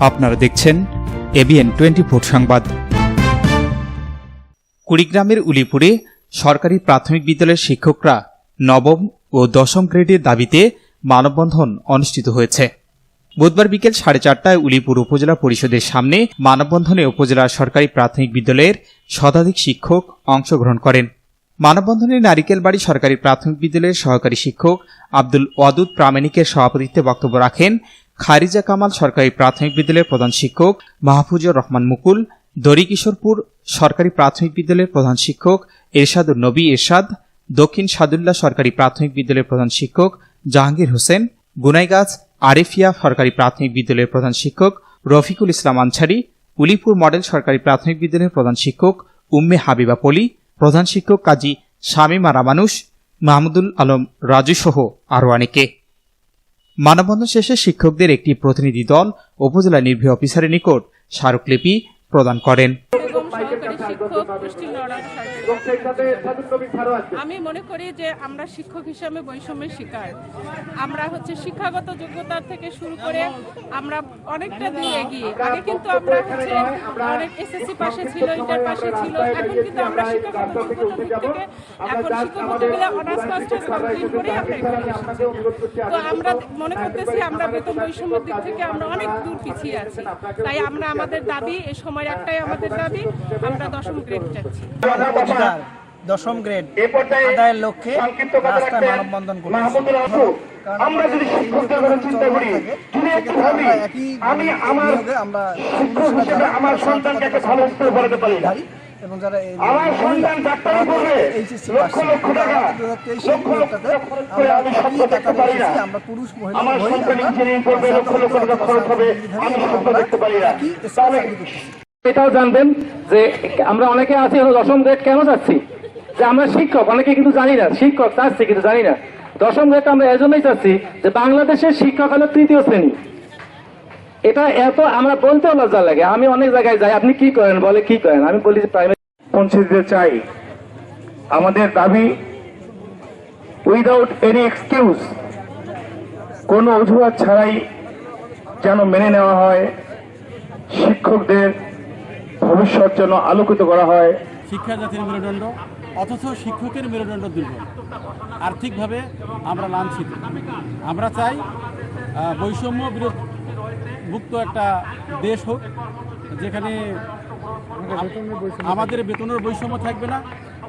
আপনারা দেখছেন ABN twenty four সংবাদ। কুড়িগ্রামের উলিপুরে সরকারি প্রাথমিক বিদ্যালয়ের শিক্ষকরা নবম ও দশম গ্রেডের দাবিতে মানববন্ধন অনুষ্ঠিত হয়েছে। বুধবার বিকেল সাড়ে চারটায় উলিপুর উপজেলা পরিষদের সামনে মানববন্ধনে উপজেলার সরকারি প্রাথমিক বিদ্যালয়ের শতাধিক শিক্ষক অংশগ্রহণ করেন। মানববন্ধনে নারিকেলবাড়ি সরকারি প্রাথমিক বিদ্যালয়ের সহকারী শিক্ষক আব্দুল ওয়াদুদ প্রামাণিকের সভাপতিত্বে বক্তব্য রাখেন খারিজা কামাল সরকারি প্রাথমিক বিদ্যালয়ের প্রধান শিক্ষক, মাহফুজুর রহমান মুকুল, দরিকিশোরপুর সরকারি প্রাথমিক বিদ্যালয়ের প্রধান শিক্ষক, এরশাদুর নবী এরশাদ, দক্ষিণ সাদুল্লাহ সরকারি প্রাথমিক বিদ্যালয়ের প্রধান শিক্ষক, জাহাঙ্গীর হোসেন গুনাইগাছ আরেফিয়া সরকারি প্রাথমিক বিদ্যালয়ের প্রধান শিক্ষক, রফিকুল ইসলাম আনসারি উলিপুর মডেল সরকারি প্রাথমিক বিদ্যালয়ের প্রধান শিক্ষক, উম্মে হাবিবা পলি প্রধান শিক্ষক কাজী শামীমা রামানুষ মাহমুদুল আলম, রাজু সহ আরও অনেকে। মানববন্ধন শেষে শিক্ষকদের একটি প্রতিনিধি দল উপজেলা নির্বাহী অফিসারের নিকট স্মারকলিপি প্রদান করেন। সহকারী শিক্ষক আমি মনে করি যে আমরা শিক্ষক হিসেবে বৈষম্যের শিকার। আমরা হচ্ছে শিক্ষাগত যোগ্যতা থেকে শুরু করে আমরা অনেকটা দূর এগিয়ে। আগে কিন্তু আমরা হচ্ছে অনেক এসএসসি পাশে ছিল ইন্টার পাশে ছিল এখন কিন্তু আমরা শিক্ষাগত যোগ্যতা দিক থেকে এখন শিক্ষক হতে গেলে অনার্স মাস্টার্স কমপ্লিট করে আমরা এখানে এসেছি। তো আমরা মনে করতেছি আমরা বেতন বৈষম্যের দিক থেকে আমরা অনেক দূর পিছিয়ে আছি। তাই আমরা আমাদের দাবি এই সময় একটাই আমাদের দাবি আমরা দশম গ্রেড চাচ্ছি। দশম গ্রেড আদায়ের লক্ষ্যে রাস্তায় মানববন্ধন করতেছি। আমরা যদি শিক্ষকদের কথা চিন্তা করি যদি একটু ভাবি আমি আমার শিক্ষক হিসেবে আমার সন্তানকে একটা ভালো স্কুলে পড়াতে পারি এবং যারা আমার সন্তান ডাক্তারি করবে লক্ষ লক্ষ টাকা লক্ষ লক্ষ টাকা করে আমি স্বপ্ন দেখতে পারি না। আমরা পুরুষ মহিলা আমার সন্তান ইঞ্জিনিয়ারিং করবে লক্ষ লক্ষ টাকা খরচ হবে আমি স্বপ্ন দেখতে পারি না। তাহলে। এটাও জানবেন যে আমরা অনেকে আছি দশম গ্রেড কেন যাচ্ছি? যে আমরা শিক্ষক, অনেকে কিন্তু জানি না, শিক্ষক চাচ্ছি কিন্তু জানি না। দশম গ্রেড আমরা এজন্যই চাচ্ছি যে বাংলাদেশের শিক্ষক হলো তৃতীয় শ্রেণি। এটা এত আমরা বলতেও লজ্জা লাগে। আমি অনেক জায়গায় যাই, আপনি কি করেন? বলে কি করেন? আমি বলি প্রাইমারি পৌঁছে চাই। আমাদের দাবি উইদাউট এনি এক্সকিউজ কোনো অজুহাত ছাড়াই যেন মেনে নেওয়া হয় শিক্ষকদের ভবিষ্যৎ যেন আলোকিত করা হয়। শিক্ষা জাতির মেরুদণ্ড অথচ শিক্ষকের মেরুদণ্ড দুর্বল। আর্থিকভাবে আমরা লাঞ্ছিত। আমরা চাই আহ, বৈষম্য বিরোধ মুক্ত একটা দেশ হোক যেখানে আমাদের বেতনের বৈষম্য থাকবে না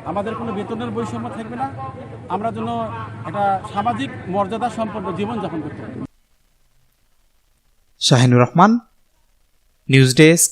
আমাদের কোনো বেতনের বৈষম্য থাকবে না। আমরা যেন একটা সামাজিক মর্যাদা সম্পন্ন জীবনযাপন করতে পারি। Shahinur Rahman news desk.